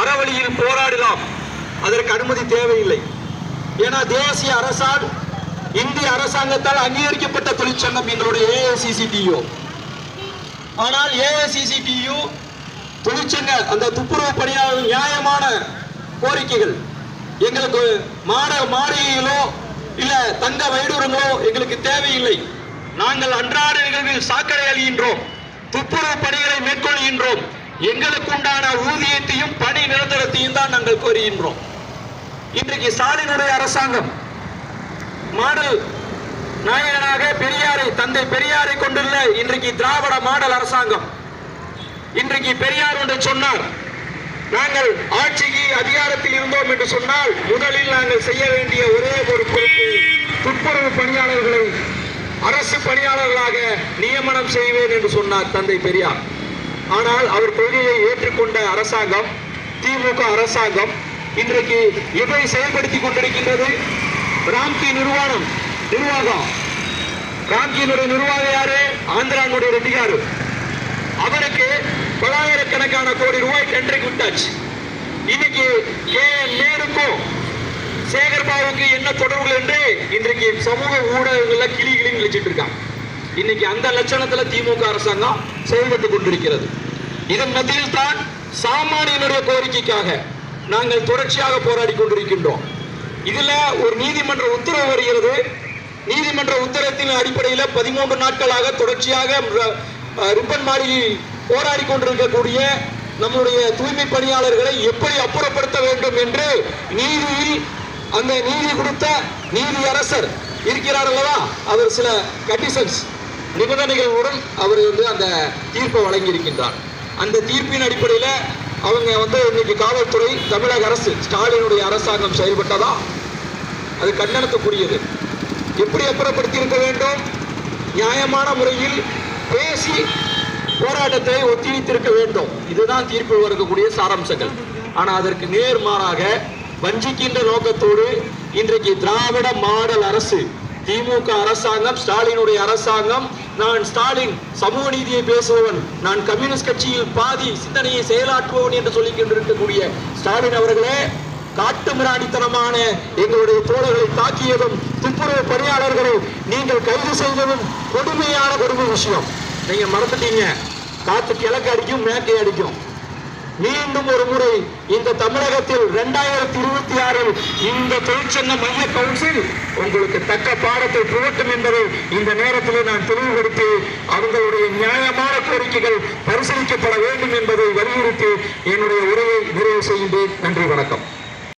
அறவழியில் போராடலாம். அதற்கு அனுமதி தேவையில்லை. ஏன்னா தேசிய அரசால் இந்திய அரசாங்கத்தால் அங்கீகரிக்கப்பட்ட தொழிற்சங்கம் எங்களுடைய ஏஐசிசிடியு ஆனால் ஏஐசிசிடியு தொழிற்சங்க அந்த துப்புரவு பணியாளர் நியாயமான கோரிக்கைகள் எங்களுக்கு மாட மாளிகைகளோ இல்ல தங்க வைடூரங்களோ எங்களுக்கு தேவையில்லை. நாங்கள் அன்றாட நிகழ்வில் சாக்கடை அழிகின்றோம். துப்புரவு பணிகளை மேற்கொள்கின்றோம். எங்களுக்கு உண்டான ஊதியத்தையும் பணி நிரந்தரத்தையும் தான் நாங்கள் கோருகின்றோம். இன்றைக்கு ஸ்டாலினுடைய அரசாங்கம் மாடல் நாயகனாக பெரியாரை தந்தை பெரியாரை கொண்டுள்ள இன்றைக்கு திராவிட மாடல் அரசாங்கம் இன்றைக்கு பெரியார் என்று சொன்னார். நாங்கள் ஆட்சிக்கு அதிகாரத்தில் இருந்தோம் என்று சொன்னால் முதலில் நாங்கள் செய்ய வேண்டிய ஒரே ஒரு பொறுப்பு துப்புரவு பணியாளர்களை அரசு பணியாளர்களாக நியமனம் செய்வேன் என்று சொன்னார் தந்தை பெரியார். ஆனால் அவர் கொள்கையை ஏற்றுக்கொண்ட அரசாங்கம் திமுக அரசாங்கம் இன்றைக்கு எதை செயல்படுத்தி கொண்டிருக்கின்றது. ராம்கி நிர்வாணம் நிர்வாகம். ராம்கியினுடைய நிர்வாகம் யாரு? ஆந்திரானுடைய ரெட்டிகாரு. அவருக்கு பலாயிரக்கணக்கான கோடி ரூபாய் டெண்டருக்கு விட்டாச்சு. இன்னைக்கு கே. நேருக்கும் சேகர்பாபுக்கு என்ன தொடர்புகள் என்று இன்றைக்கு சமூக ஊடகங்கள்ல கிளி கிளின்னு வச்சுட்டு இருக்காங்க. இன்னைக்கு அந்த லட்சணத்துல திமுக அரசாங்கம் செயல்பட்டு கொண்டிருக்கிறது. இதன் மத்தியில் தான் சாமானியனுடைய கோரிக்கைக்காக நாங்கள் தொடர்ச்சியாக போராடி கொண்டிருக்கின்றோம். இதுல ஒரு நீதிமன்ற உத்தரவு வருகிறது. நீதிமன்ற உத்தரத்தின் அடிப்படையில் பதிமூன்று நாட்களாக தொடர்ச்சியாக ரிப்பன் மாறி போராடி கொண்டிருக்கக்கூடிய நம்முடைய தூய்மை பணியாளர்களை எப்படி அப்புறப்படுத்த வேண்டும் என்று நீதியில் அந்த நீதி கொடுத்த நீதி அரசர் இருக்கிறார் அல்லவா? அவர் சில கண்டிஷன்ஸ் நிபந்தனைகளுடன் அவர் வந்து அந்த தீர்ப்பை வழங்கி இருக்கின்றார் அந்த தீர்ப்பின் அடிப்படையில் அவங்க வந்து இன்னைக்கு காவல்துறை தமிழக அரசு ஸ்டாலினுடைய அரசாங்கம் செயல்பட்டதா? அது கண்டனத்துக்குரியது. எப்படி அப்புறப்படுத்தி இருக்க வேண்டும்? நியாயமான முறையில் பேசி போராட்டத்தை ஒத்திவைத்திருக்க வேண்டும். இதுதான் தீர்ப்பில் இருக்கக்கூடிய சாராம்சங்கள். ஆனால் அதற்கு நேர்மாறாக வஞ்சிக்கின்ற நோக்கத்தோடு இன்றைக்கு திராவிட மாடல் அரசு திமுக அரசாங்கம் ஸ்டாலினுடைய அரசாங்கம் நான் ஸ்டாலின் சமூக நீதியை பேசுபவன் நான் கம்யூனிஸ்ட் கட்சியில் பாதி சிந்தனையை செயலாற்றுபவன் என்று சொல்லிக் கொண்டிருக்கக்கூடிய ஸ்டாலின் அவர்களே காட்டுமிராணித்தனமான எங்களுடைய தோழர்களை தாக்கியதும் துப்புரவு பணியாளர்களை நீங்கள் கைது செய்ததும் கொடுமையான கொடுமை விஷயம். நீங்க மறந்துட்டீங்க. காத்து கிழக்கு அடிக்கும் மேற்கை அடிக்கும். மீண்டும் ஒரு முறை இந்த தமிழகத்தில் இரண்டாயிரத்தி இருபத்தி ஆறில் இந்த தொழிற்சங்க மைய கவுன்சில் உங்களுக்கு தக்க பாடத்தை புகட்டும் என்பதை இந்த நேரத்தில் நான் தெளிவுபடுத்தி அவங்களுடைய நியாயமான கோரிக்கைகள் பரிசீலிக்கப்பட வேண்டும் என்பதை வலியுறுத்தி என்னுடைய உரையை நிறைவு செய்கின்றேன். நன்றி வணக்கம்.